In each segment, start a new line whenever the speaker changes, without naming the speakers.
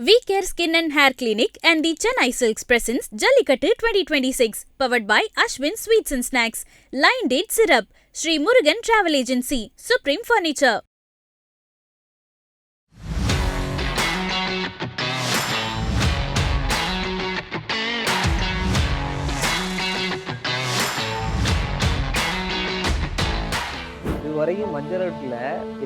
V care skin and hair clinic and the Chennai silks presents Jallikattu twenty twenty six powered by Ashwin sweets and snacks line date syrup Sri Murugan travel agency supreme furniture
இதுவரையும் மஞ்சள்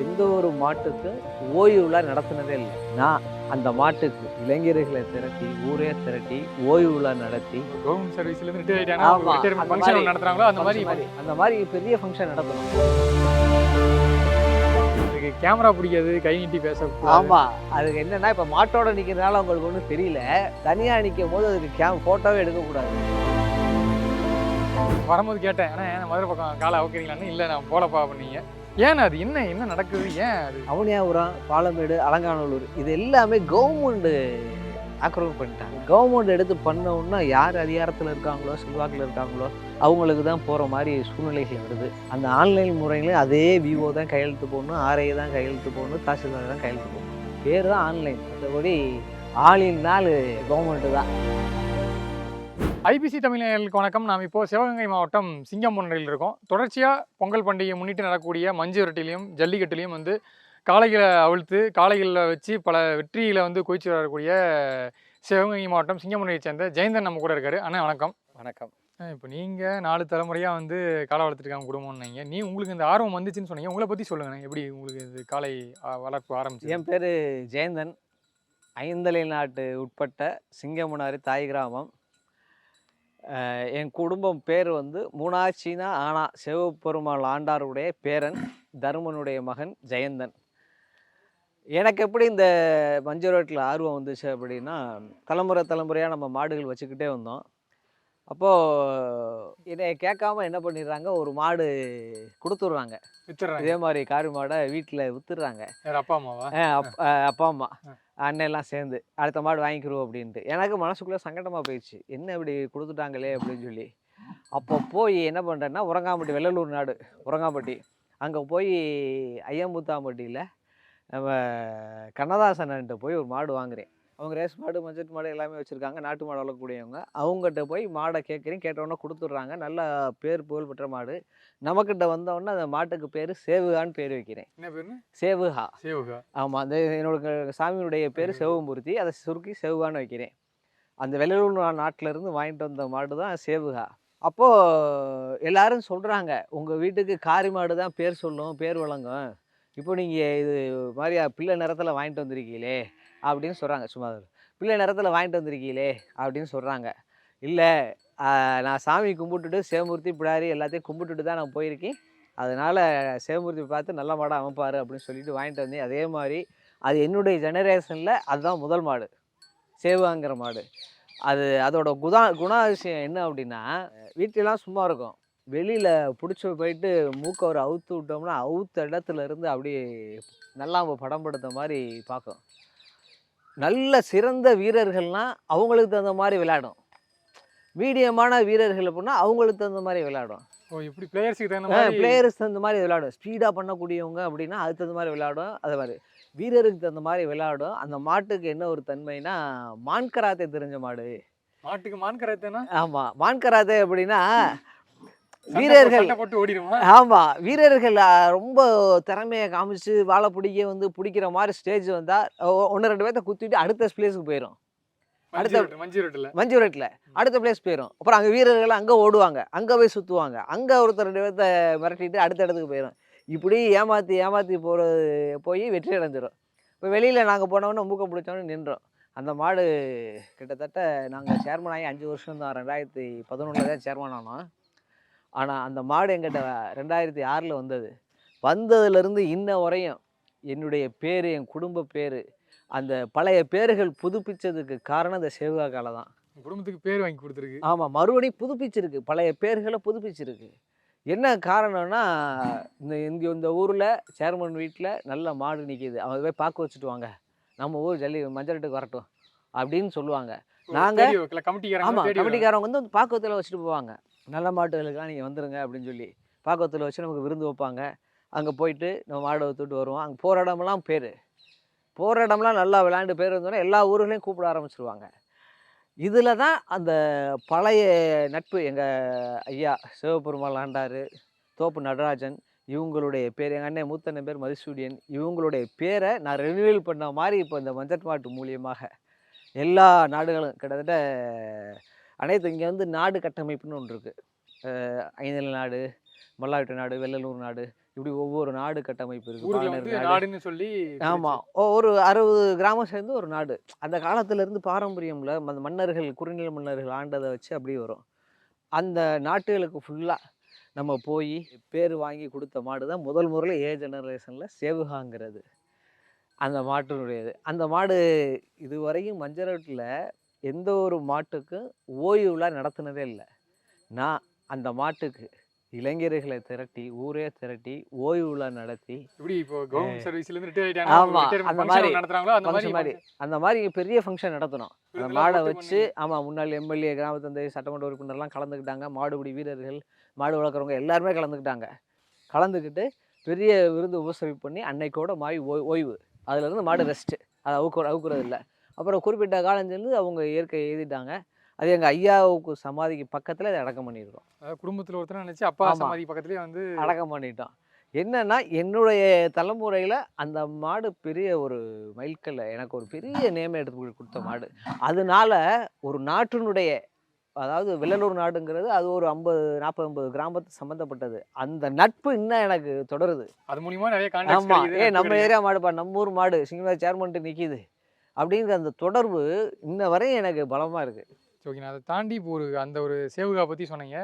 எந்த ஒரு மாட்டுக்கு ஓய்வுலாம் நடத்தினதே இல்லை நான் அந்த மாட்டுக்கு இளைஞர்களை திரட்டி ஊரே திரட்டி ஓய்வு விழா நடத்தி
கவர்மெண்ட் சர்வீஸ்ல இருந்து நடத்துறாங்களோ அந்த மாதிரி
அந்த மாதிரி பெரிய ஃபங்க்ஷன் நடத்தணும்.
இதுக்கு கேமரா பிடிக்காது கை நீட்டி பேச
ஆமா அதுக்கு என்னன்னா இப்ப மாட்டோட நிக்கிறதுனால உங்களுக்கு ஒன்றும் தெரியல. தனியா நிற்கும் போது அதுக்கு கேம் போட்டோவே எடுக்கக்கூடாது.
வரும்போது கேட்டேன் ஏன்னா ஏன் மதுரை பக்கம் காலை அவுக்கிறீங்களான்னு? இல்லை நான் போலப்பா பண்ணீங்க ஏன் அது? என்ன என்ன நடக்குது? ஏன் அது?
அவனியாபுரம் பாலமேடு அலங்காநல்லூர் இது எல்லாமே கவர்மெண்ட் ஆக்கிரமிப்பு பண்ணிட்டாங்க. கவர்மெண்ட் எடுத்து பண்ணோம்னா யார் அதிகாரத்தில் இருக்காங்களோ செல்வாக்கில் இருக்காங்களோ அவங்களுக்கு தான் போகிற மாதிரி சூழ்நிலைகள் வருது. அந்த ஆன்லைன் முறையில அதே விவோ தான் கையெழுத்து போடணும் ஆர்ஐ தான் கையெழுத்து போடணும் தாசில்தார் தான் கையெழுத்து போடணும். பேர் தான் ஆன்லைன் மற்றபடி ஆளின் நாள் கவர்மெண்ட்டு தான்.
ஐபிசி தமிழர்களுக்கு வணக்கம். நாம் இப்போ சிவகங்கை மாவட்டம் சிங்கம்பொன்னையில் இருக்கோம். தொடர்ச்சியாக பொங்கல் பண்டிகையை முன்னிட்டு நடக்கக்கூடிய மஞ்சு விரட்டிலையும் ஜல்லிக்கட்டுலையும் வந்து காளைகளை அவிழ்த்து காளைகளில் வச்சு பல வெற்றிகளை வந்து குவிச்சு வரக்கூடிய சிவகங்கை மாவட்டம் சிங்கம்பொன்னையை சேர்ந்த ஜெயந்தன் நம்ம கூட இருக்காரு. அண்ணா வணக்கம்.
வணக்கம்.
இப்போ நீங்கள் நாலு தலைமுறையாக வந்து காளை வளர்த்துருக்காங்க குடும்பம்னீங்க. நீ உங்களுக்கு இந்த ஆர்வம் வந்துச்சுன்னு சொன்னீங்க. உங்களை பற்றி சொல்லுங்கண்ணே எப்படி உங்களுக்கு இது காளை வளர்ப்பு ஆரம்பிச்சு
என் பேர் ஜெயந்தன். ஐந்தலை நாட்டு உட்பட்ட சிங்கமுனாரி தாய் கிராமம். என் குடும்பம் பேர் வந்து மூணாச்சினா ஆனா சிவபெருமாள் ஆண்டாருடைய பேரன் தருமனுடைய மகன் ஜெயந்தன். எனக்கு எப்படி இந்த மஞ்சள் ரோட்டில் ஆர்வம் வந்துச்சு அப்படின்னா தலைமுறை தலைமுறையாக நம்ம மாடுகள் வச்சுக்கிட்டே வந்தோம். அப்போது என்னை கேட்காம என்ன பண்ணிடுறாங்க? ஒரு மாடு கொடுத்துட்றாங்க. இதே மாதிரி காரி மாடை வீட்டில் வித்துடுறாங்க.
யார் அப்பா அம்மாவா?
அப்பா அம்மா எல்லாம் சேர்ந்து அடுத்த மாடு வாங்கிக்கிறோம் அப்படின்ட்டு. எனக்கு மனசுக்குள்ளே சங்கடமாக போயிடுச்சு. என்ன இப்படி கொடுத்துட்டாங்களே? அப்படின்னு சொல்லி. அப்போ போய் என்ன பண்ணுறேன்னா உரங்காம்பட்டி வெள்ளலூர் நாடு உரங்காம்பட்டி அங்கே போய் ஐயம்புத்தாம்பட்டியில் நம்ம கண்ணதாசன்ட்டு போய் ஒரு மாடு வாங்குறேன். அவங்க ரேஸ் மாடு மஞ்சள் மாடு எல்லாமே வச்சுருக்காங்க. நாட்டு மாடு வளர்க்கக்கூடியவங்க. அவங்ககிட்ட போய் மாடை கேட்குறேன். கேட்டவுடனே கொடுத்துட்றாங்க. நல்ல பேர் புகழ் பெற்ற மாடு. நமக்கிட்ட வந்தவுடனே அந்த மாட்டுக்கு பேர் சேவுகான்னு பேர் வைக்கிறேன்.
என்ன பேருன்னு?
சேவுகா.
சேவுகா.
ஆமாம் அந்த என்னோட சாமியுடைய பேர் சிவமூர்த்தி அதை சுருக்கி செவ்வான்னு வைக்கிறேன். அந்த வெள்ளலூர் நா- நாட்டுல இருந்து வாங்கிட்டு வந்த மாடு தான் சேவுகா. அப்போது எல்லாரும் சொல்கிறாங்க உங்கள் வீட்டுக்கு காரி மாடு தான் பேர் சொல்லும் பேர் வழங்கும். இப்போ நீங்கள் இது மாதிரி பிள்ளை நிறத்தில் வாங்கிட்டு வந்திருக்கீங்களே. அப்படின்னு சொல்கிறாங்க சும்மா பிள்ளை நேரத்தில் வாங்கிட்டு வந்திருக்கீங்களே அப்படின்னு சொல்கிறாங்க இல்லை நான் சாமி கும்பிட்டுட்டு சிவமூர்த்தி பிடாரி எல்லாத்தையும் கும்பிட்டுட்டு தான் நான் போயிருக்கேன். அதனால் சிவமூர்த்தி பார்த்து நல்ல மாடாக அமைப்பார் அப்படின்னு சொல்லிட்டு வாங்கிட்டு வந்தேன். அதே மாதிரி அது என்னுடைய ஜெனரேஷனில் அதுதான் முதல் மாடு. சேவாங்கிற மாடு. அது அதோட குதா குணாதிசயம் என்ன அப்படின்னா வீட்டிலலாம் சும்மா இருக்கும். வெளியில் பிடிச்சி போயிட்டு மூக்கை ஒரு அவுத்து விட்டோம்னா அவுத்த இடத்துல இருந்து அப்படியே நல்லா படம் படுத்த மாதிரி பார்க்கும். நல்ல சிறந்த வீரர்கள்னால் அவங்களுக்கு தகுந்த மாதிரி விளையாடும். மீடியமான வீரர்கள் அப்படின்னா அவங்களுக்கு தகுந்த மாதிரி விளையாடும்.
ஓ இப்படி பிளேயர்ஸுக்கு தகுந்த மாதிரி
பிளேயர்ஸ் தகுந்த மாதிரி விளையாடும். ஸ்பீடாக பண்ணக்கூடியவங்க அப்படின்னா அதுக்கு தகுந்த மாதிரி விளையாடும். அது மாதிரி வீரருக்கு தகுந்த மாதிரி விளையாடும். அந்த மாட்டுக்கு என்ன ஒரு தன்மைனா மான்கராத்தே தெரிஞ்ச மாடு.
மாட்டுக்கு மான் கரைத்தேனா?
ஆமாம் மான்கராத்தே அப்படின்னா வீரர்கள் ஆமாம் வீரர்கள் ரொம்ப திறமையை காமிச்சு வாழை பிடிக்க வந்து பிடிக்கிற மாதிரி ஸ்டேஜ் வந்தால் ஒன்று ரெண்டு பேர்த்த குத்திட்டு அடுத்த பிளேஸுக்கு போயிடும் அடுத்த-
மஞ்சு ரோட்டுல.
அடுத்த பிளேஸ் போயிடும் அப்புறம் அங்கே வீரர்கள் அங்கே ஓடுவாங்க. அங்கே போய் சுற்றுவாங்க அங்கே ஒருத்தர் ரெண்டு பேர்த்த மிரட்டிட்டு அடுத்த இடத்துக்கு போயிடும் இப்படி ஏமாற்றி ஏமாற்றி போகிறது போய் வெற்றி அடைஞ்சிரும். இப்போ வெளியில் நாங்கள் போனோன்னே மூக்க பிடிச்சோன்னு நின்றோம். அந்த மாடு கிட்டத்தட்ட நாங்கள் சேர்மன் ஆகி அஞ்சு வருஷம் தான் ரெண்டாயிரத்தி பதினொன்றில் தான் சேர்மன் ஆனோம். ஆனால் அந்த மாடு எங்கிட்ட ரெண்டாயிரத்தி ஆறில் வந்தது. வந்ததுலேருந்து இன்ன வரையும் என்னுடைய பேர் என் குடும்ப பேர் அந்த பழைய பேர்கள் புதுப்பிச்சதுக்கு காரணம் இந்த சேவகா காலை தான்
குடும்பத்துக்கு பேர் வாங்கி கொடுத்துருக்கு.
ஆமாம் மறுபடியும் புதுப்பிச்சிருக்கு. பழைய பேர்களை புதுப்பிச்சிருக்கு. என்ன காரணம்னா இந்த இங்கே இந்த ஊரில் சேர்மன் வீட்டில் நல்ல மாடு நிற்கிது அவங்க போய் பார்க்க வச்சுட்டு வாங்க. நம்ம ஊர் ஜல்லி மஞ்சள்ட்டுக்கு வரட்டும். அப்படின்னு சொல்லுவாங்க. நாங்க-
கமிட்டிக்காரங்க
ஆமாம். கமிட்டிக்காரங்க வந்து பாக்கத்தில் வச்சுட்டு போவாங்க. நல்ல மாட்டுகளுக்கெல்லாம் நீங்கள் வந்துடுங்க அப்படின்னு சொல்லி பாக்கத்தில் வச்சு நமக்கு விருந்து வைப்பாங்க. அங்கே போயிட்டு நம்ம மாடை வித்துட்டு வருவோம். அங்கே போகிற இடமெல்லாம் பேர். போகிற இடம்லாம் நல்லா விளையாண்டு பேர் வந்தோடனே எல்லா ஊர்களையும் கூப்பிட ஆரம்பிச்சிருவாங்க. இதில் தான் அந்த பழைய நட்பு. எங்கள் ஐயா சிவபெருமாள் ஆண்டார் தோப்பு நடராஜன் இவங்களுடைய பேர் எங்கள் அண்ணன் மூத்தண்ணன் பேர் மதுசூடியன் இவங்களுடைய பேரை நான் ரெனியூவல் பண்ண மாதிரி இப்போ இந்த மஞ்சட் மாட்டு மூலியமாக எல்லா நாடுகளும் கிட்டத்தட்ட அனைத்து இங்கே வந்து நாடு கட்டமைப்புன்னு ஒன்று இருக்குது ஐந்தல் நாடு மல்லாட்டு நாடு வெள்ளலூர் நாடு இப்படி ஒவ்வொரு நாடு கட்டமைப்பு நாடு.
நாடுன்னு சொல்லி
ஆமாம் ஒரு அறுபது கிராமம் சேர்ந்து ஒரு நாடு. அந்த காலத்துல இருந்து பாரம்பரியம்ல அந்த மன்னர்கள் குறுநில மன்னர்கள் ஆண்டதை வச்சு அப்படியே வரும். அந்த நாட்டுகளுக்கு ஃபுல்லாக நம்ம போய் பேர் வாங்கி கொடுத்த மாடு தான் முதல் முறையில் ஏ ஜெனரேஷனில் சேவுகாங்கிறது. அந்த மாட்டினுடையது. அந்த மாடு இதுவரையும் மஞ்சரட்டில் எந்த ஒரு மாட்டுக்கும் ஓய்வு விழா நடத்தினதே இல்லை. நான் அந்த மாட்டுக்கு இளைஞர்களை திரட்டி ஊரே திரட்டி ஓய்வு விழா நடத்தி
இப்படி இப்போ கவர்மெண்ட் சர்வீஸ்ல இருந்து ரிட்டையர்
ஆமா, அந்த மாதிரி
மாதிரி நடத்துறாங்களோ அந்த
மாதிரி
மாதிரி.
அந்த மாதிரி பெரிய ஃபங்க்ஷன் நடத்தணும். அந்த மாடை வச்சு ஆமாம் முன்னாள் எம்எல்ஏ கிராம தந்தை சட்டமன்ற உறுப்பினர்லாம் கலந்துக்கிட்டாங்க. மாடுபிடி வீரர்கள் மாடு வளர்க்குறவங்க எல்லாருமே கலந்துக்கிட்டாங்க. கலந்துக்கிட்டு பெரிய விருந்து உபசரிப்பு பண்ணி அன்னைக்கோட ஓய் ஓய்வு. அதுலேருந்து மாடு ரெஸ்ட்டு அதை அவுக்குற அவுக்குறது இல்லை அப்புறம் குறிப்பிட்ட காலம் சென்று அவங்க இயற்கை எழுதிட்டாங்க அது எங்கள் ஐயாவுக்கு சமாதிக்கு பக்கத்தில் அதை அடக்கம் பண்ணியிருக்கோம்
குடும்பத்துல ஒருத்தர் நினைச்சு அப்பா. சமாதி பக்கத்துலயே வந்து
அடக்கம் பண்ணிட்டோம். என்னன்னா என்னுடைய தலைமுறையில் அந்த மாடு பெரிய ஒரு மைல்கல்ல எனக்கு ஒரு பெரிய நேம் எடுத்து கொடுத்த மாடு. அதனால ஒரு நாட்டினுடைய அதாவது வெள்ளலூர் நாடுங்கிறது அது ஒரு ஐம்பது நாற்பது ஐம்பது கிராமத்து சம்மந்தப்பட்டது அந்த நட்பு இன்னும் எனக்கு தொடருது.
அது மூலியமா நிறைய கான்டாக்ட்ஸ்
ஆமா.
கிடைக்குது
ஏ நம்ம ஏரியா மாடுப்பா நம்ம ஊர் மாடு. சிங்கமா சேர்மன்ட்டு நிற்கிது அப்படிங்கிற அந்த தொடர்பு இன்ன வரையும் எனக்கு பலமா இருக்கு.
ஓகே அதை தாண்டி இப்போ ஒரு அந்த ஒரு சேவுகா பத்தி சொன்னீங்க.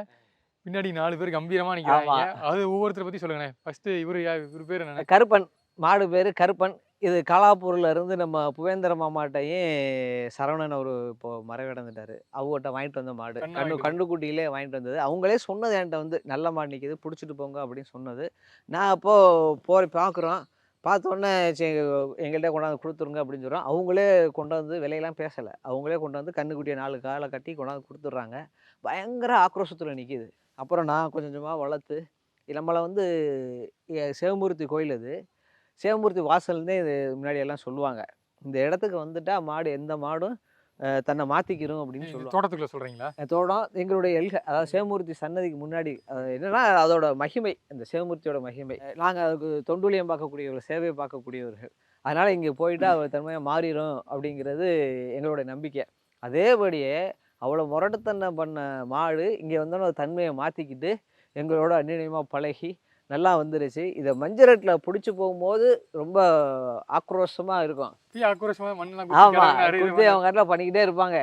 பின்னாடி நாலு பேர் கம்பீரமா நிக்கிறாங்க. அது ஒவ்வொருத்தரை பத்தி சொல்லுங்கண்ணே ஃபர்ஸ்ட் இவரு இவரு பேர் என்ன
கருப்பன் மாடு பேர் கருப்பன். இது காலாப்பூர்ல இருந்து நம்ம புவேந்திர மாமாட்டையும் சரவணன் அவர் இப்போ மறைவடைந்துட்டாரு. அவங்ககிட்ட வாங்கிட்டு வந்த மாடு.
கண்ணு
கண்ணு
வாங்கிட்டு
வந்தது. அவங்களே சொன்னது என்கிட்ட வந்து நல்ல மாடு நிற்கிது பிடிச்சிட்டு போங்க அப்படின்னு சொன்னது. நான் அப்போ போய் பார்க்குறோம். பார்த்தோன்னே சரி எங்கள்கிட்ட கொண்டாந்து கொடுத்துருங்க அப்படின்னு சொல்கிறோம் அவங்களே கொண்டு வந்து விலையெல்லாம் பேசலை. அவங்களே கொண்டு வந்து கண்ணுக்குட்டியை நாலு காலை கட்டி கொண்டாந்து கொடுத்துட்றாங்க. பயங்கர ஆக்ரோஷத்தில் நிற்கிது அப்புறம் நான் கொஞ்சம் கொஞ்சமாக வளர்த்து நம்மளை வந்து எ- சிவமூர்த்தி கோயில் அது. சிவமூர்த்தி வாசல்னே இது முன்னாடியெல்லாம் சொல்லுவாங்க. இந்த இடத்துக்கு வந்துட்டால் மாடு எந்த மாடும் தன்னை மாற்றிக்கிறோம் அப்படின்னு சொல்லுவாங்க.
தோட்டத்துக்குள்ள சொல்றீங்களா?
தோடம் எங்களுடைய எல்கை அதாவது சிவமூர்த்தி சன்னதிக்கு முன்னாடி என்னன்னா அதோட மகிமை அந்த சிவமூர்த்தியோட மகிமை. நாங்கள் அதுக்கு தொண்டுலியம் பார்க்கக்கூடியவர்கள் சேவையை பார்க்கக்கூடியவர்கள். அதனால் இங்கே போயிட்டு அவர் தன்மையாக மாறிடும் அப்படிங்கிறது எங்களுடைய நம்பிக்கை. அதேபடியே அவ்வளோ முரட்டுத்தன்மை பண்ண மாடு இங்கே வந்தோன்னே தன்மையை மாற்றிக்கிட்டு எங்களோட அந்நியமாக பழகி நல்லா வந்துருச்சு. இதை மஞ்சரட்டில் பிடிச்சி போகும்போது ரொம்ப ஆக்ரோஷமாக இருக்கும்.
தீ ஆக்ரோஷமா மண்ணெல்லாம்
ஆமா
குத்தி
அவங்க கட்டில் பண்ணிக்கிட்டே இருப்பாங்க.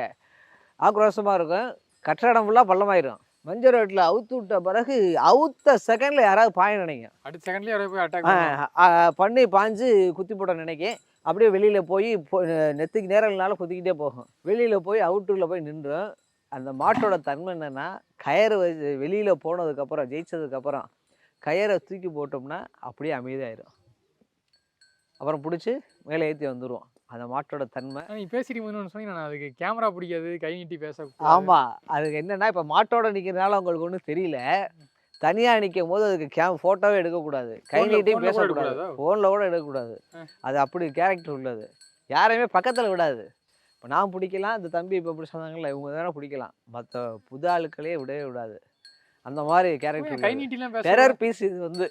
ஆக்ரோஷமா இருக்கும். கட்டடம் ஃபுல்லாக பள்ளமாயிரும். மஞ்சள் ரோட்டில் அவுத்து விட்ட பிறகு அவுத்த செகண்ட்ல யாராவது பாய நினைக்கும்
அடுத்த செகண்ட்லயே அவரே போய் அட்டாக்
பண்ணி பாஞ்சு குத்தி போட நினைக்கும் அப்படியே வெளியில போய் நெத்திக்கு நேரங்களால குத்திக்கிட்டே போகும். வெளியில போய் அவுட்டூர்ல போய் நின்றும். அந்த மாட்டோட தன்மை என்னன்னா கயிறு வெளியில போனதுக்கு அப்புறம் கயிறை தூக்கி போட்டோம்னா அப்படியே அமைதியாயிரும். அப்புறம் பிடிச்சி மேலே ஏற்றி வந்துருவோம். அந்த மாட்டோட தன்மை.
நீ பேசிட்டு போது சொன்னீங்க நான் அதுக்கு கேமரா பிடிக்காது கை நீட்டி பேச
ஆமா அதுக்கு என்னன்னா இப்ப மாட்டோட நிக்கிறதுனால உங்களுக்கு ஒன்றும் தெரியல. தனியா நிற்கும் போது அதுக்கு கேம் போட்டோவே எடுக்கக்கூடாது. கை நீட்டி பேசக்கூடாது? ஃபோனில் கூட எடுக்கக்கூடாது. அது அப்படி கேரக்டர் உள்ளது. யாரையுமே பக்கத்துல விடாது. இப்போ நான் பிடிக்கலாம் இந்த தம்பி இப்போ இப்படி சொன்னாங்கல்ல இவங்க தானே பிடிக்கலாம். மற்ற புது ஆளுக்களே விடவே விடாது. அந்த மாதிரி
கை
கேரக்டர்
நீட்டிலாம் பேச
டெரர் பீஸ் இது வந்து.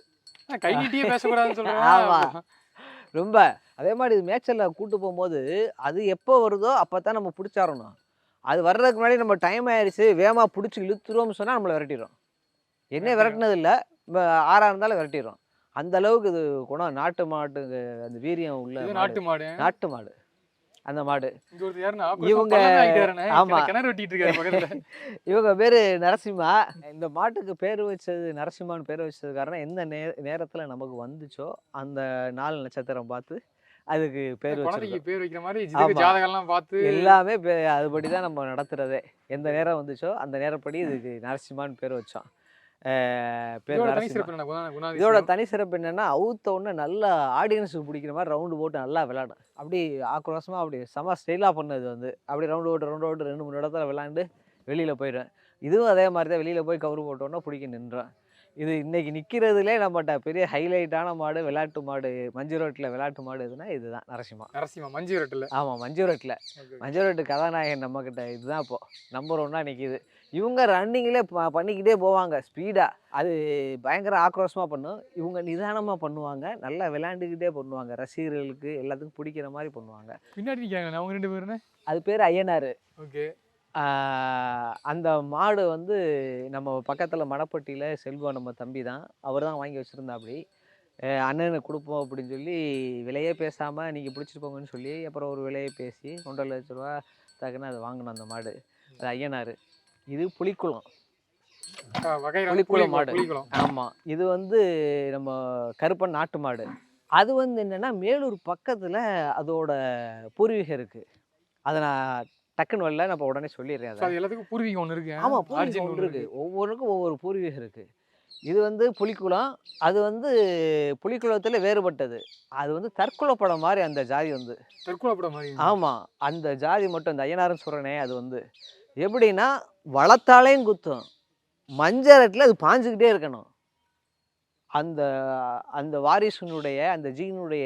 கை நீட்டியே பேசக்கூடாதுன்னு
ஆமா.
சொல்றேன்
ரொம்ப. அதே மாதிரி இது மேய்ச்சலில் கூட்டு போகும்போது அது எப்போ வருதோ அப்போ தான் நம்ம பிடிச்சாரணும் அது வர்றதுக்கு முன்னாடி நம்ம டைம் ஆயிடுச்சு வேகமாக பிடிச்சி இழுத்துருவோம்னு சொன்னால் நம்மளை விரட்டிடும் என்ன. விரட்டினது இல்லை ஆறாக இருந்தாலும் விரட்டிடும் அந்த அளவுக்கு இது குணம். நாட்டு மாட்டுக்கு அந்த வீரியம் உள்ள.
நாட்டு மாடு.
நாட்டு மாடு. அந்த மாடு. இவங்க- ஆமா. இவங்க பேர் நரசிம்மா. இந்த மாட்டுக்கு பேர் வச்சது நரசிம்மான்னு பேர் வச்சது காரணம் எந்த நே நேரத்தில் நமக்கு வந்துச்சோ அந்த நாள் நட்சத்திரம் பார்த்து அதுக்கு பேர்
பேர் வைக்கிற மாதிரி இதுக்கு
ஆமா.
ஜாதகம் எல்லாம் பார்த்து
எல்லாமே அதுபடி தான் நம்ம நடத்துறதே. எந்த நேரம் வந்துச்சோ அந்த நேரப்படி இதுக்கு நரசிம்மான்னு பேர் வச்சோம்.
இதோட தனி
நரசிம்மா
சிறப்பு என்ன? குணா-
இதோட? தனி சிறப்பு என்னன்னா அவுத்த உடனே நல்லா ஆடியன்ஸுக்கு பிடிக்கிற மாதிரி ரவுண்டு போட்டு நல்லா விளையாடும் அப்படி ஆக்ரோஷமாக அப்படி செம ஸ்டைலாக பண்ணது வந்து. அப்படி ரவுண்டு போட்டு ரவுண்டு போட்டு ரெண்டு மூணு இடத்துல விளாண்டு வெளியில் போயிடும் இதுவும் அதே மாதிரி தான் வெளியில் போய் கவுரு போட்டோன்னா பிடிக்க நின்றோம் இது இன்னைக்கு நிற்கிறதுலே நம்மகிட்ட பெரிய ஹைலைட்டான மாடு விளையாட்டு மாடு மஞ்சு ரோட்டில் விளையாட்டு மாடு எதுனா இதுதான் நரசிம்மா.
நரசிம்மா மஞ்சு விரட்டில்.
ஆமாம் மஞ்சு ரோட்டில் மஞ்சு ரோட்டு கதாநாயகன் நம்மக்கிட்ட இதுதான் இப்போ. நம்பர் ஒன்னாக நிற்கிது இவங்க ரன்னிங்கிலே பண்ணிக்கிட்டே போவாங்க. ஸ்பீடாக அது பயங்கர ஆக்ரோஷமாக பண்ணும். இவங்க நிதானமாக பண்ணுவாங்க. நல்லா விளையாண்டுக்கிட்டே பண்ணுவாங்க. ரசிகர்களுக்கு எல்லாத்துக்கும் பிடிக்கிற மாதிரி பண்ணுவாங்க.
பின்னாடி நிற்காங்க அவங்க ரெண்டு பேருன்னு?
அது பேர் ஐயனார்.
ஓகே.
அந்த மாடு வந்து நம்ம பக்கத்தில் மணப்பட்டியில் செல்வம் நம்ம தம்பி தான். அவர் தான் வாங்கி வச்சுருந்தாப்படி அண்ணனுக்கு கொடுப்போம் அப்படின்னு சொல்லி விலையே பேசாமல் நீங்கள் பிடிச்சிட்டு போங்கன்னு சொல்லி அப்புறம் ஒரு விலையை பேசி ஒன்றரை லட்ச ரூபா தகுன்னு அதை வாங்கினோம் அந்த மாடு. அது ஐயனார். இது புலிக்குளம் புலிக்குளம் மாடு. ஆமாம் இது வந்து நம்ம கருப்பன் நாட்டு மாடு. அது வந்து என்னென்னா மேலூர் பக்கத்தில் அதோட பூர்வீகம் இருக்குது அதை நான் டக்குன்னு வரல நான் இப்போ உடனே சொல்லிடுறேன் அதை.
எல்லாத்துக்கும் பூர்வீகம் ஒன்று இருக்கு.
ஆமா
origin
பூர்வீகம் ஒன்று இருக்கு. ஒவ்வொன்றுக்கும் ஒவ்வொரு பூர்வீகம் இருக்கு. இது வந்து புலிக்குளம் அது வந்து புலிக்குளத்தில் வேறுபட்டது. அது வந்து தற்கொலை படம் மாதிரி அந்த ஜாதி வந்து.
தற்கொலைப்பட மாதிரி.
ஆமா. அந்த ஜாதி மட்டும் அந்த ஐயனாரும் சொல்கிறனே அது வந்து. எப்படின்னா வளர்த்தாலையும் குத்தும். மஞ்சரட்டில் அது பாஞ்சுக்கிட்டே இருக்கணும். அந்த அந்த வாரிசுனுடைய அந்த ஜீனுடைய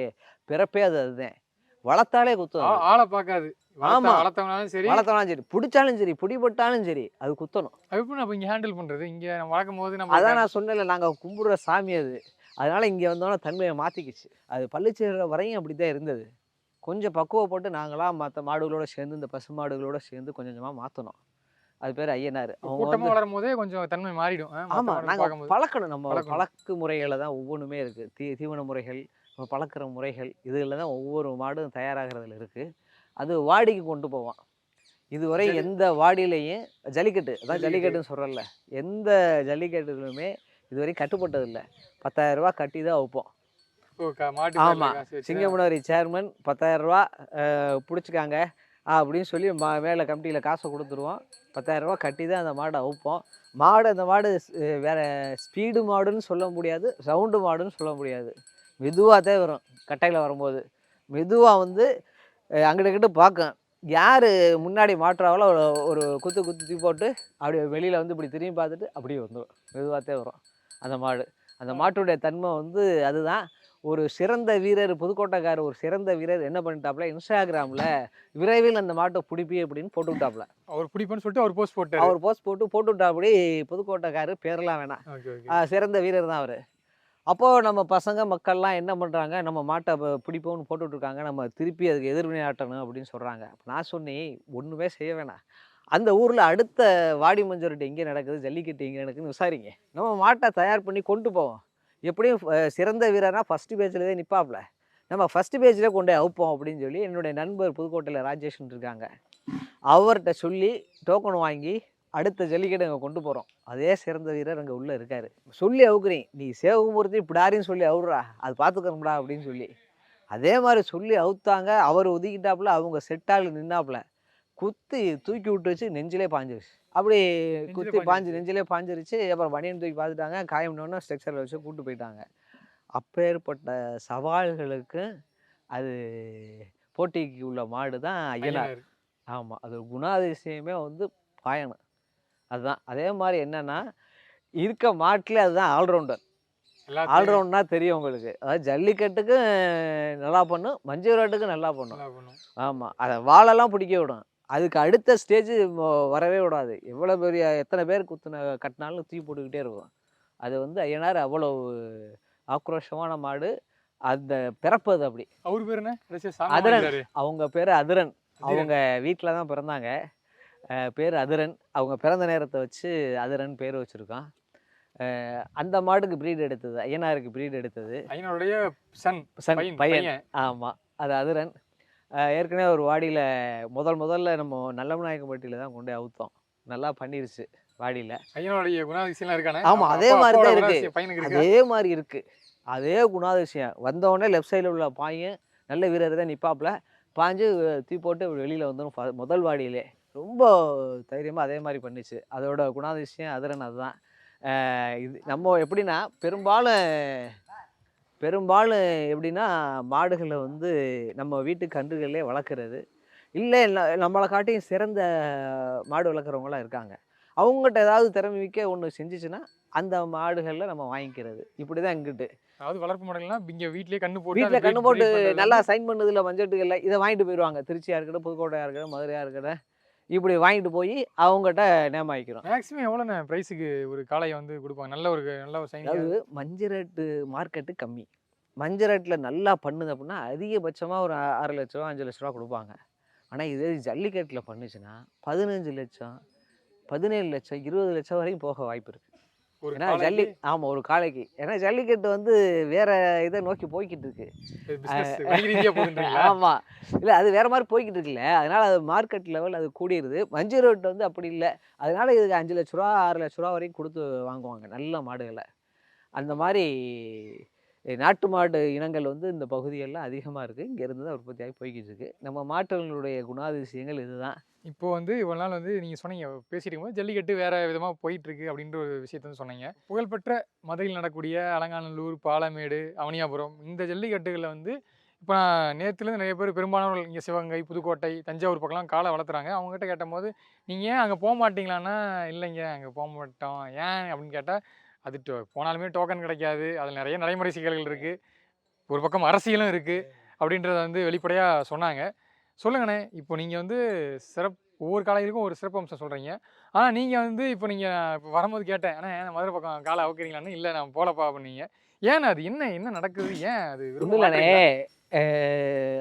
பிறப்பே அது அதுதான். வளர்த்தாலே குத்தும்
ஆளை பார்க்காது.
ஆமா.
வளர்த்தவனாலும் சரி.
வளர்த்தாலும் சரி. பிடிச்சாலும் சரி பிடிபட்டாலும் சரி அது குத்தணும்.
எப்படி நம்ம இங்க ஹேண்டில் பண்றது? இங்க நம்ம வளர்க்கும் போது நம்ம
அதான் நான் சொன்னேன்ல நாங்கள் கும்பிடுற சாமி அது. அதனால இங்கே வந்தோன்னே தன்மையை மாற்றிக்கிச்சு அது பள்ளிச்சேர வரையும் அப்படி தான் இருந்தது. கொஞ்சம் பக்குவப்பட்டு நாங்களாம் மற்ற மாடுகளோட சேர்ந்து இந்த பசு மாடுகளோட சேர்ந்து கொஞ்சம் கொஞ்சமாக மாற்றணும் அது பேர் ஐயனார். அவங்க
வளரும் போதே கொஞ்சம் தன்மை மாறிடும்.
ஆமாம் நாங்கள் பழக்கணும். நம்ம. பழக்கு முறைகளை தான் ஒவ்வொன்றுமே இருக்குது தீ தீவன முறைகள் நம்ம பழக்கிற முறைகள் இதில் தான் ஒவ்வொரு மாடும் தயாராகிறதுல இருக்குது அது வாடிக்கு கொண்டு போவான். இதுவரை எந்த வாடியிலையும் ஜல்லிக்கட்டு அதான்
ஜல்லிக்கட்டு.
ஜல்லிக்கட்டுன்னு சொல்கிறல்ல எந்த ஜல்லிக்கட்டுலையுமே இதுவரை கட்டுப்பட்டதில்லை. பத்தாயிரம் ரூபாய் கட்டி தான் வைப்போம்.
ஓ, க- மாட்டு
ஆமா.
பேர்ல காசு வச்சு.
சிங்கமுனரி சேர்மன் பத்தாயிரம் ரூபா பிடிச்சிக்காங்க. அப்படின்னு சொல்லி மா மேலே கமிட்டியில் காசை கொடுத்துருவோம். பத்தாயிரம் ரூபா கட்டி தான் அந்த மாடை அவுப்போம். மாடு அந்த மாடு வேற ஸ்பீடு மாடுன்னு சொல்ல முடியாது சவுண்டு மாடுன்னு சொல்ல முடியாது. மெதுவாக தான் வரும் கட்டையில் வரும்போது. மெதுவாக வந்து அங்கிட்டு கிட்ட பார்க்கும். யார் முன்னாடி மாட்டுறாங்களோ ஒரு- குத்து குத்து போட்டு அப்படியே வெளியில் வந்து இப்படி திரும்பி பார்த்துட்டு அப்படியே வந்துடும் மெதுவாக தான் வரும் அந்த மாடு. அந்த மாட்டுடைய தன்மை வந்து அதுதான். ஒரு சிறந்த வீரர் புதுக்கோட்டைக்காரர் ஒரு சிறந்த வீரர் என்ன பண்ணிட்டாப்ல? இன்ஸ்டாகிராமில் விரைவில் அந்த மாட்டை பிடிப்பி அப்படின்னு போட்டு விட்டாப்ல
அவர் பிடிப்பேன்னு சொல்லிட்டு அவர் போஸ்ட் போட்டாரு.
அவர் போஸ்ட் போட்டு போட்டு விட்டாப்படி புதுக்கோட்டைக்காரர் பேரெல்லாம் வேணாம். சிறந்த வீரர் தான் அவர். அப்போது நம்ம பசங்க மக்கள்லாம் என்ன பண்ணுறாங்க நம்ம மாட்டை பிடிப்போம்னு போட்டுட்ருக்காங்க நம்ம திருப்பி அதுக்கு எதிர்வினையாட்டணும் அப்படின்னு சொல்கிறாங்க நான் சொன்னேன் ஒன்றுமே செய்ய வேணாம். அந்த ஊரில் அடுத்த வாடி மஞ்சூரிட்டி எங்கே நடக்குது ஜல்லிக்கட்டு எங்கே நடக்குதுன்னு விசாரிங்க. நம்ம மாட்டை தயார் பண்ணி கொண்டு போவோம். எப்படியும் சிறந்த வீரர்னா ஃபஸ்ட்டு பேஜில் தான் நிற்பாப்ல நம்ம ஃபஸ்ட்டு பேஜில் கொண்டு அவுப்போம் அப்படின்னு சொல்லி என்னுடைய நண்பர் புதுக்கோட்டையில் ராஜேஷ்னு இருக்காங்க அவர்கிட்ட சொல்லி டோக்கன் வாங்கி அடுத்த ஜல்லிக்கட்டு அங்கே கொண்டு போகிறோம் அதே சிறந்த வீரர் அங்கே உள்ளே இருக்கார். சொல்லி அவுக்குறீன். நீ சேவகுமூர்த்தி இப்படாரின்னு சொல்லி அவுடுறா. அது பார்த்துக்கணும்டா அப்படின்னு சொல்லி. அதே மாதிரி சொல்லி அவுத்தாங்க. அவர் ஒதுக்கிட்டாப்புல அவங்க செட்டால் நின்னாப்புல. குத்தி தூக்கி விட்டு வச்சு நெஞ்சிலே பாஞ்சிருச்சு. அப்படி குத்தி பாஞ்சு. நெஞ்சிலே பாஞ்சிருச்சு. அப்புறம் பனியன் தூக்கி பார்த்துட்டாங்க. காயம்னோன்னா ஸ்ட்ரக்சரில் வச்சு கூட்டு போயிட்டாங்க. அப்பேற்பட்ட சவால்களுக்கு அது போட்டிக்கு உள்ள மாடு தான் ஐயனார். ஆமாம் அது குணாதிசயமே வந்து பாயணும். அதுதான். அதே மாதிரி என்னன்னா இருக்க மாட்டிலே அதுதான் ஆல்ரவுண்டர் ஆல்ரவுண்ட்னா தெரியும் உங்களுக்கு. அதாவது ஜல்லிக்கட்டுக்கு நல்லா பண்ணும் மஞ்சு விராட்டுக்கு நல்லா பண்ணும்.
நல்லா பண்ணும்.
ஆமாம் அதை வாழெல்லாம் பிடிக்க விடும். அதுக்கு அடுத்த ஸ்டேஜ் வரவே விடாது. எவ்வளோ பெரிய எத்தனை பேர் குத்துன கட்டினாலும் தூக்கி போட்டுக்கிட்டே இருக்கும். அது வந்து ஐயனார் அவ்வளோ ஆக்ரோஷமான மாடு. அந்த பிறப்பது அப்படி.
அவர் பேர் என்ன?
அதிரன். அவங்க பேர் அதிரன். அவங்க வீட்டில் தான் பிறந்தாங்க. பேர் அதிரன். அவங்க பிறந்த நேரத்தை வச்சு அதிரன் பேர் வச்சுருக்கான். அந்த மாடுக்கு ப்ரீட் எடுத்தது. ஐயனாருக்கு ப்ரீட் எடுத்தது.
ஐயனாருடைய சன்
சன்
பையன்
ஆமாம் அது அதிரன். ஏற்கனவே ஒரு வாடியில் முதல் முதல்ல நம்ம நல்லமநாயக்கம்பட்டியில் தான் கொண்டு அவுத்தோம். நல்லா பண்ணிருச்சு வாடியில்.
ஐயனுடைய குணாதிசயம் இருக்கானே?
ஆமா,
அப்பா-
அதே மாதிரி தான்
அப்பாவோட
இருக்கு.
குணாதிசயம் பையனுக்கு இருக்கு?
அதே மாதிரி இருக்குது அதே குணாதிசயம். வந்தவொடனே லெஃப்ட் சைடில் உள்ள பாயன் நல்ல வீரர் தான் நிற்பாப்புல பாஞ்சு தூ போட்டு வெளியில் வந்துடும் முதல் வாடியிலே. ரொம்ப தைரியமாக அதே மாதிரி பண்ணிச்சு. அதோட குணாதிசயம் அதிரன் அதுதான். இது நம்ம எப்படின்னா பெரும்பாலும் பெரும்பாலும் எப்படின்னா மாடுகளை வந்து நம்ம வீட்டு கன்றுகளே வளர்க்குறது. இல்லை நம்மளை காட்டியும் சிறந்த மாடு வளர்க்குறவங்களாம் இருக்காங்க. அவங்ககிட்ட ஏதாவது திறமை மிக்க ஒன்று செஞ்சுச்சுன்னா அந்த மாடுகளில் நம்ம வாங்கிக்கிறது. இப்படி தான் இங்கிட்டு.
அதாவது வளர்ப்பு மாடுகள்னா இங்க வீட்லயே கண்ணு போட்டு
வீட்டில் கண்ணு போட்டு நல்லா சைன் பண்ணதில்ல மஞ்சட்டுகள்ல இதை வாங்கிட்டு போயிடுவாங்க திருச்சியாக இருக்கட்டும் புதுக்கோட்டையாக இருக்கட்டும் மதுரையாக இருக்கட்டும். இப்படி வாங்கிட்டு போய் அவங்ககிட்ட நேம் வாங்கிக்கிறோம்.
மேக்ஸிமம் எவ்வளோண்ணே ப்ரைஸுக்கு ஒரு காளையை வந்து கொடுப்பாங்க? நல்ல ஒரு நல்ல ஒரு சைன்
அதாவது மஞ்சரட்டு மார்க்கெட்டு கம்மி. மஞ்சரட்டில் நல்லா பண்ணுது அப்படின்னா அதிகபட்சமாக ஒரு ஆறு லட்ச ரூபா அஞ்சு லட்ச ரூபா கொடுப்பாங்க. ஆனால் இதே ஜல்லிக்கட்டில் பண்ணுச்சுன்னா பதினஞ்சு லட்சம் பதினேழு லட்சம் இருபது லட்சம் வரைக்கும் போக வாய்ப்பு இருக்குது ஏன்னா ஜல்லி ஆமாம் ஒரு காளைக்கு ஏன்னா ஜல்லிக்கட்டு வந்து வேற இதை நோக்கி போய்கிட்டு இருக்கு ஆமாம் இல்லை அது வேற மாதிரி போய்கிட்டு இருக்குல்ல அதனால அது மார்க்கெட் லெவல் அது கூடியிருது மஞ்சள் ரோட் வந்து அப்படி இல்லை. அதனால இதுக்கு அஞ்சு லட்ச ரூபா ஆறு லட்ச ரூபா வரைக்கும் கொடுத்து வாங்குவாங்க நல்ல மாடுகளை. அந்த மாதிரி நாட்டு மாடு இனங்கள் வந்து இந்த பகுதிகளில் அதிகமாக இருக்குது இங்கேருந்து தான் உற்பத்தியாகி போய்கிட்டு இருக்கு. நம்ம மாட்டுகளுடைய குணாதிசயங்கள் இதுதான்
இப்போ வந்து இவ்வளோ நாள் வந்து நீங்கள் சொன்னீங்க. பேசிட்டு போது ஜல்லிக்கட்டு வேறு விதமாக போயிட்டுருக்கு அப்படின்ற ஒரு விஷயத்த வந்து சொன்னீங்க. புகழ்பெற்ற மதுரையில் நடக்கக்கூடிய அலங்காநல்லூர் பாலமேடு அவனியாபுரம் இந்த ஜல்லிக்கட்டுகளில் வந்து இப்போ நேற்றுலேருந்து நிறைய பேர் பெரும்பாலானவர்கள் இங்கே சிவகங்கை புதுக்கோட்டை தஞ்சாவூர் பக்கம்லாம் காலை வளர்த்துறாங்க. அவங்ககிட்ட கேட்டபோது நீங்கள் ஏன் அங்கே போக மாட்டீங்களான்னா? இல்லைங்க அங்கே போக மாட்டோம். ஏன்? அப்படின்னு கேட்டால் அது டோ- போனாலுமே டோக்கன் கிடைக்காது. அதில் நிறைய நடைமுறை சிக்கல்கள் இருக்குது ஒரு பக்கம் அரசியலும் இருக்குது அப்படின்றத வந்து வெளிப்படையாக சொன்னாங்க. சொல்லுங்கண்ணே இப்போ நீங்கள் வந்து சிறப் ஒவ்வொரு காலைகளுக்கும் ஒரு சிறப்பு அம்சம் சொல்கிறீங்க ஆனால் நீங்கள் வந்து இப்போ நீங்கள் இப்போ வரும்போது கேட்டேன் ஆனால் ஏன் மதுரை பக்கம் காலை அவுக்கிறீங்களான்னு? இல்லை நான் போலப்பா பண்ணீங்க ஏன் அது? என்ன என்ன நடக்குது? ஏன் அது
இல்லைண்ணே?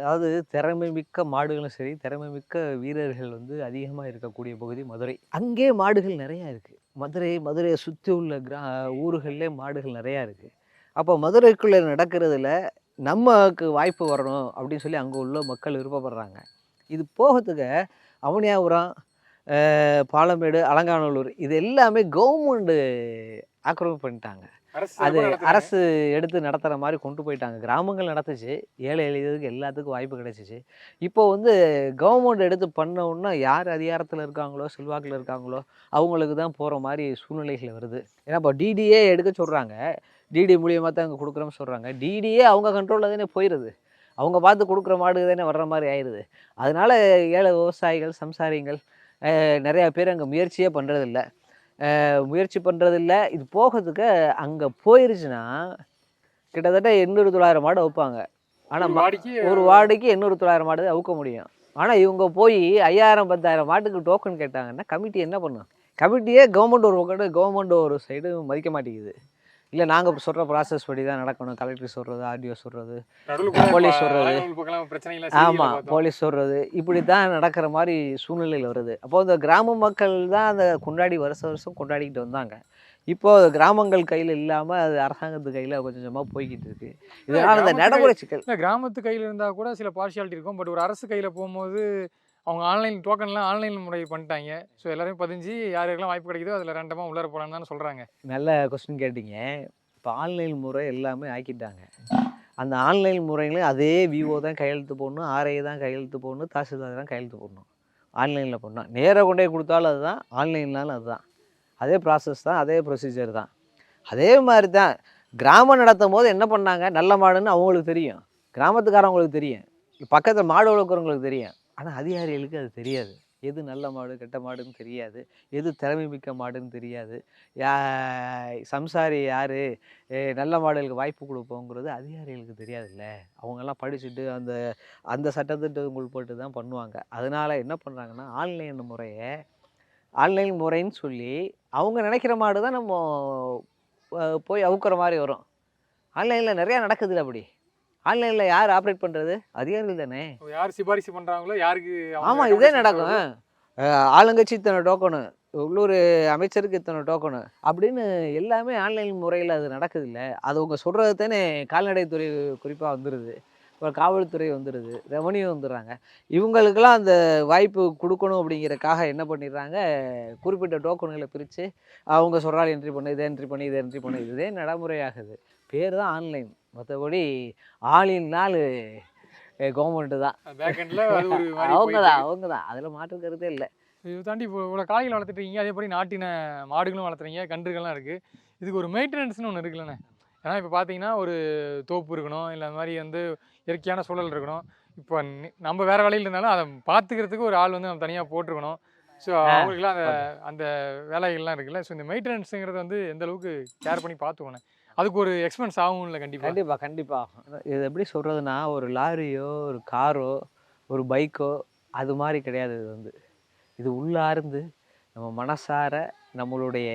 அதாவது திறமை மிக்க மாடுகளும் சரி திறமை மிக்க வீரர்கள் வந்து அதிகமாக இருக்கக்கூடிய பகுதி மதுரை. அங்கே மாடுகள் நிறையா இருக்குது மதுரை மதுரையை சுற்றி உள்ள கிரா ஊர்கள்லே மாடுகள் நிறையா இருக்குது அப்போ மதுரைக்குள்ளே நடக்கிறதுல நமக்கு வாய்ப்பு வரணும் அப்படின்னு சொல்லி அங்கே உள்ள மக்கள் விருப்பப்படுறாங்க. இது போகிறதுக்கு அவனியாபுரம் பாலமேடு அலங்காநல்லூர் இது எல்லாமே கவர்மெண்ட்டு ஆக்கிரமிப்பு பண்ணிட்டாங்க. அது. அரசு எடுத்து நடத்துகிற மாதிரி கொண்டு போயிட்டாங்க. கிராமங்கள் நடத்துச்சு. ஏழை எளியதுக்கு எல்லாத்துக்கும் வாய்ப்பு கிடைச்சிச்சு. இப்போ வந்து கவர்மெண்ட் எடுத்து பண்ண உடனே யார் அதிகாரத்தில் இருக்காங்களோ செல்வாக்கில் இருக்காங்களோ அவங்களுக்கு தான் போகிற மாதிரி சூழ்நிலைகள் வருது. ஏன்னா இப்போ டிடியே எடுக்க சொல்கிறாங்க டிடி மூலியமாக தான் அங்கே கொடுக்குறோம்னு சொல்கிறாங்க டிடியே அவங்க கண்ட்ரோலில் தானே போயிடுது அவங்க பார்த்து கொடுக்குற மாடு தானே வர்ற மாதிரி ஆயிடுது அதனால ஏழை விவசாயிகள் சம்சாரிகள் அஹ், நிறையா பேர் அங்கே முயற்சியே பண்ணுறதில்ல முயற்சி பண்ணுறதில்ல இது போகிறதுக்கு அங்கே போயிருச்சுன்னா கிட்டத்தட்ட எண்ணூறு தொள்ளாயிரம் மாடு வைப்பாங்க
ஒரு
ஆனால் ஒரு வார்டுக்கு எண்ணூறு தொள்ளாயிரம் மாடு அவுக்க முடியும். ஆனால் இவங்க போய் ஐயாயிரம் பத்தாயிரம் மாட்டுக்கு டோக்கன் கேட்டாங்கன்னா கமிட்டி என்ன பண்ணும்? கமிட்டியே கவர்மெண்ட் ஒரு பக்கம் கவர்மெண்ட் ஒரு சைடு மதிக்க மாட்டேங்குது. இல்லை நாங்கள் சொல்கிற ப்ராசஸ் படி தான் நடக்கணும். கலெக்டர் சொல்கிறது ஆர்டிஓ சொல்கிறது போலீஸ்
செய்திகளை
ஆமாம். போலீஸ் சொல்கிறது இப்படி தான் நடக்கிற மாதிரி சூழ்நிலையில் வருது. அப்போ இந்த கிராம மக்கள் தான் அந்த கொண்டாடி வருஷம் வருஷம் கொண்டாடிக்கிட்டு வந்தாங்க. இப்போ கிராமங்கள் கையில் இல்லாமல் அது அரசாங்கத்து கையில் கொஞ்சம் கொஞ்சமாக போய்கிட்டு இருக்கு. இதனால்
கிராமத்து
நடைமுறை சிக்கல்
கிராமத்து கையில் இருந்தால் கூட சில பார்ஷியாலிட்டி இருக்கும். பட் ஒரு அரசு கையில் போகும்போது அவங்க ஆன்லைன் டோக்கன்லாம் ஆன்லைன் முறை பண்ணிட்டாங்க. ஸோ எல்லாரையும் பதிஞ்சு யார் யாருக்கெல்லாம் வாய்ப்பு கிடைக்குதோ அதில் ரெண்டமாக உள்ளார போகலான்னு தான் சொல்கிறாங்க
நல்ல கொஸ்டின் கேட்டீங்க. இப்போ ஆன்லைன் முறை எல்லாமே ஆக்கிட்டாங்க. அந்த ஆன்லைன் முறையில அதே விவோ தான் கையெழுத்து போடணும் ஆர்ஐ தான் கையெழுத்து போடணும் தாசில்தார் தான் கையெழுத்து போடணும். ஆன்லைனில் போடணும். நேராக கொண்டே கொடுத்தாலும் அதுதான் ஆன்லைன்லாலும் அதுதான். அதே ப்ராசஸ் தான் அதே ப்ரொசீஜர் தான். அதே மாதிரி தான் கிராமம் நடத்தும் போது என்ன பண்ணாங்க? நல்ல மாடுன்னு அவங்களுக்கு தெரியும். கிராமத்துக்காரவங்களுக்கு தெரியும். பக்கத்தில் மாடு வளர்க்குறவங்களுக்கு தெரியும். ஆனால் அதிகாரிகளுக்கு அது தெரியாது. எது நல்ல மாடு கெட்ட மாடுன்னு தெரியாது. எது திறமை மிக்க மாடுன்னு தெரியாது. யா சம்சாரி யார்? நல்ல மாடுகளுக்கு வாய்ப்பு கொடுப்போங்கிறது அதிகாரிகளுக்கு தெரியாதுல்ல. அவங்கெல்லாம் படிச்சுட்டு அந்த அந்த சட்டத்திட்டங்கள் உட்பட்டு தான் பண்ணுவாங்க. அதனால் என்ன பண்ணுறாங்கன்னா ஆன்லைன் முறையை ஆன்லைன் முறைன்னு சொல்லி அவங்க நினைக்கிற மாடு தான் நம்ம போய் அவுக்கிற மாதிரி வரும். ஆன்லைனில் நிறையா நடக்குதுல்ல அப்படி. ஆன்லைனில் யார் ஆப்ரேட் பண்ணுறது அதிகாரிகள் தானே
யார் சிபாரிசு பண்ணுறாங்களோ யாருக்கு
ஆமாம் இதே நடக்கும். ஆளுங்கட்சி இத்தனை டோக்கனு உள்ளூர் அமைச்சருக்கு இத்தனை டோக்கனு அப்படின்னு எல்லாமே ஆன்லைன் முறையில் அது நடக்குது இல்லை அது அவங்க சொல்கிறது தானே கால்நடைத்துறை குறிப்பாக வந்துடுது இப்போ காவல்துறை வந்துடுது ரெவன்யூ வந்துடுறாங்க. இவங்களுக்கெல்லாம் அந்த வாய்ப்பு கொடுக்கணும் அப்படிங்கிறக்காக என்ன பண்ணிடுறாங்க குறிப்பிட்ட டோக்கனுகளை பிரித்து அவங்க சொல்கிறாள் என்ட்ரி பண்ணு இதை என்ட்ரி பண்ணு இதை என்ட்ரி பண்ணு இதே நடைமுறையாகுது. பேர் தான் ஆன்லைன். மற்றபடி ஆளின் நாள் கவர்மெண்ட்டு தான். அவங்க தான். அவங்க தான். அதில் மாற்று கருத்தே இல்லை.
இது தாண்டி இப்போ இவ்வளோ காய்கள் வளர்த்துட்டு இருக்கீங்க அதே மாதிரி நாட்டின மாடுகளும் வளர்த்துறீங்க கன்றுகள்லாம் இருக்குது இதுக்கு ஒரு மெயின்டெனன்ஸ்னு ஒன்று இருக்குல்லண்ணே. ஏன்னா இப்போ பார்த்தீங்கன்னா ஒரு தோப்பு இருக்கணும் இல்லை அந்த மாதிரி வந்து இயற்கையான சூழல் இருக்கணும். இப்போ நம்ம வேறு வேலையில் இருந்தாலும் அதை பார்த்துக்கிறதுக்கு ஒரு ஆள் வந்து நம்ம தனியாக போட்டிருக்கணும். ஸோ அவங்களுக்குலாம் அந்த அந்த வேலைகள்லாம் இருக்குல்ல. ஸோ இந்த மெயின்டெனன்ஸுங்கிறது வந்து எந்த அளவுக்கு கேர் பண்ணி பார்த்துக்கணும் அதுக்கு ஒரு எக்ஸ்பென்ஸ் ஆகும்ல கண்டிப்பாக
கண்டிப்பாக கண்டிப்பாக இது எப்படி சொல்கிறதுனா ஒரு லாரியோ ஒரு காரோ ஒரு பைக்கோ அது மாதிரி கிடையாது இது வந்து. இது உள்ளார்ந்து நம்ம மனசார நம்மளுடைய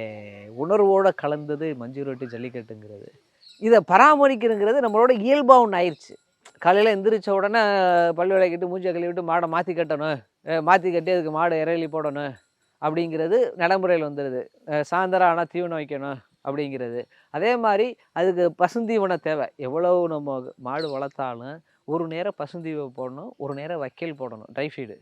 உணர்வோடு கலந்தது மஞ்சு ரொட்டி ஜல்லிக்கட்டுங்கிறது. இதை பராமரிக்கிறங்கிறது நம்மளோட இயல்பாக ஒன்று ஆயிடுச்சு காலையில் எந்திரிச்ச உடனே பல்லு விளக்கிட்டு மூஞ்சி கழுவிட்டு மாடை மாற்றி கட்டணும். மாற்றி கட்டி அதுக்கு மாடை இறையிலி போடணும். அப்படிங்கிறது நடைமுறையில் வந்துடுது சாயந்தரம் ஆனால் தீவனம் வைக்கணும். அப்படிங்கிறது. அதே மாதிரி அதுக்கு பசுந்தீவனம் தேவை. எவ்வளவு நம்ம மாடு வளர்த்தாலும் ஒரு நேரம் பசுந்தீவை போடணும் ஒரு நேரம் வைக்கல் போடணும் ட்ரை ஃபீடு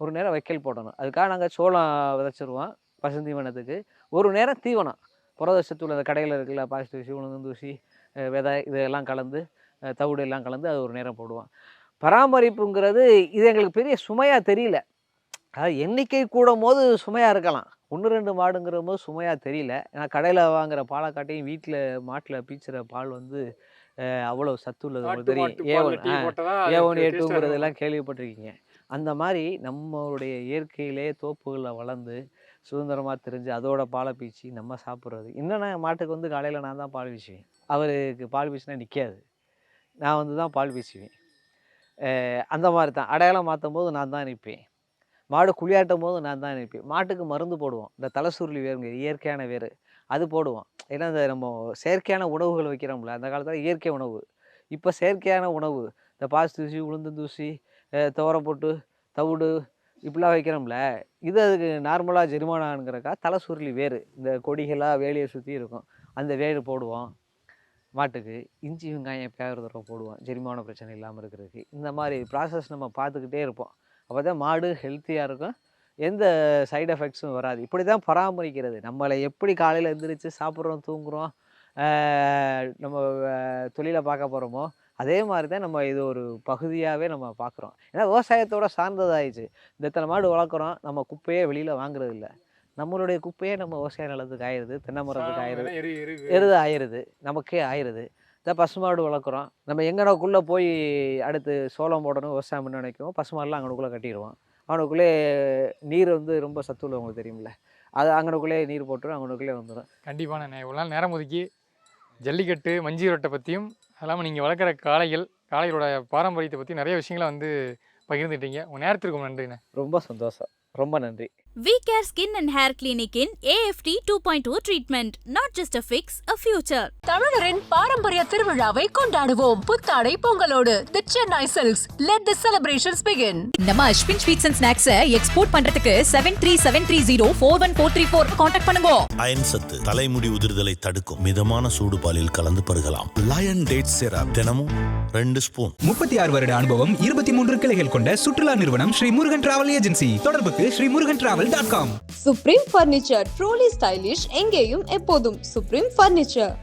ஒரு நேரம் வைக்கல் போடணும். அதுக்காக நாங்கள் சோளம் விதைச்சிருவோம் பசுந்தீவனத்துக்கு ஒரு நேரம் தீவனம். புரதச்சத்து அந்த கடையில் இருக்குல்ல பாசி தூசி உளுந்தூசி விதை இதெல்லாம் கலந்து தவிடு எல்லாம் கலந்து அது ஒரு நேரம் போடுவோம். பராமரிப்புங்கிறது இது எங்களுக்கு பெரிய சுமையாக தெரியல. அது எண்ணிக்கை கூடும் போது சுமையாக இருக்கலாம். ஒன்று ரெண்டு மாடுங்கிற போது சுமையாக தெரியல. ஏன்னா கடையில் வாங்குற பாலை காட்டியும் வீட்டில் மாட்டில் பீச்சுற பால் வந்து அவ்வளோ சத்து உள்ளது. தெரியும் ஏ ஒன் ஏ ஒன் ஏ டூங்கிறதெல்லாம் கேள்விப்பட்டிருக்கீங்க. அந்த மாதிரி நம்மளுடைய இயற்கையிலே தோப்புகளில் வளர்ந்து சுதந்திரமாக தெரிஞ்சு அதோட பாலை பீச்சி நம்ம சாப்பிட்றது. என்னென்ன மாட்டுக்கு வந்து காலையில் நான் தான் பால் பீச்சுவேன் அவருக்கு பால் பீச்சினா நிற்காது நான் வந்து தான் பால் அஹ் அந்த மாதிரி தான். அடையாளம் மாற்றும் போது நான் தான் நிற்பேன் மாடு குளியாட்டும் போது நான் தான் நினைப்பேன். மாட்டுக்கு மருந்து போடுவோம். இந்த தலைசுருளி வேறுங்க இயற்கையான வேர் அது போடுவோம். ஏன்னா இந்த நம்ம செயற்கையான உணவுகள் வைக்கிறோம்ல அந்த காலத்தில் இயற்கை உணவு. இப்போ செயற்கையான உணவு இந்த பாசி தூசி உளுந்து தூசி துவர போட்டு தவிடு இப்படிலாம் வைக்கிறோம்ல இது அதுக்கு நார்மலாக ஜெரிமானாங்கிறக்கா தலை சுருளி வேறு. இந்த கொடிகளாக வேலியை சுற்றி இருக்கும். அந்த வேர் போடுவோம். மாட்டுக்கு இஞ்சி வெங்காயம் எப்பயாவது தடவை போடுவோம். ஜெரிமான பிரச்சனை இல்லாமல் இருக்கிறதுக்கு. இந்த மாதிரி ப்ராசஸ் நம்ம பார்த்துக்கிட்டே இருப்போம். அப்போ தான் மாடு ஹெல்த்தியாக இருக்கும். எந்த சைடு எஃபெக்ட்ஸும் வராது. இப்படி தான் பராமரிக்கிறது. நம்மளை எப்படி காலையில் எந்திரிச்சு சாப்பிட்றோம் தூங்குறோம் ஆஹ் நம்ம தொழிலை பார்க்க போகிறோமோ அதே மாதிரி தான் நம்ம இது ஒரு பகுதியாகவே நம்ம பார்க்குறோம். ஏன்னா விவசாயத்தோட சார்ந்ததாயிடுச்சு. இந்த இத்தனை மாடு வளர்க்குறோம் நம்ம குப்பையே வெளியில் வாங்குறது இல்ல. நம்மளுடைய குப்பையே நம்ம விவசாய நிலத்துக்கு ஆயிடுது தென்னை மரத்துக்கு ஆயிடுது எருது ஆயிடுது நமக்கே ஆயிடுது. இந்த பசுமாடு வளர்க்குறோம். நம்ம எங்கனக்குள்ளே போய் அடுத்து சோளம் போடணும் விவசாயம் பண்ண நினைக்கும் பசுமாடுலாம் அங்கனுக்குள்ளே கட்டிடுவோம். அவனுக்குள்ளே நீர் வந்து ரொம்ப சத்து உள்ளவங்களுக்கு தெரியும்ல. அது அங்கனுக்குள்ளே நீர் போட்டுரும் அங்கனுக்குள்ளே வந்துடும்
கண்டிப்பாக நான். இவ்வளோ நாள் நேரம் ஒதுக்கி ஜல்லிக்கட்டு மஞ்சி ரொட்டை பற்றியும் இல்லாமல் நீங்கள் வளர்க்குற காளைகள் காளைகளோட பாரம்பரியத்தை பற்றி நிறைய விஷயங்களை வந்து பகிர்ந்துட்டீங்க உங்கள் நேரத்திற்கு நன்றிண்ணே.
ரொம்ப சந்தோஷம். ரொம்ப நன்றி.
We Care Skin and Hair Clinic in AFT 2.0 treatment. Not just a fix, a future.
தமிழரின் பாரம்பரிய திருவிழாவை கொண்டாடுவோம். புத்தாடை பொங்கலோடு the Chennai silks let the celebrations begin
நம்ம அஸ்வின் ஸ்வீட்ஸ் அண்ட் ஸ்நாக்ஸை எக்ஸ்போர்ட் பண்றதுக்கு seven three seven three zero four one four three four contact பண்ணுங்க.
Iron சத்து தலைமுடி உதிர்தலை தடுக்கும் மிதமான சூடு பாலில் கலந்து பருகலாம். லயன் டேட் சிரப் தினமும் ரெண்டு ஸ்பூன்.
முப்பத்தி ஆறு வருட அனுபவம் இருபத்தி மூன்று கிளைகள் கொண்ட சுற்றுலா நிறுவனம் ஸ்ரீ முருகன் டிராவல் ஏஜென்சி தொடர்புக்கு Sri Murugan travel dot com
supreme furniture truly stylish எங்கேயும் எப்போதும் சுப்ரீம் ஃபர்னிச்சர்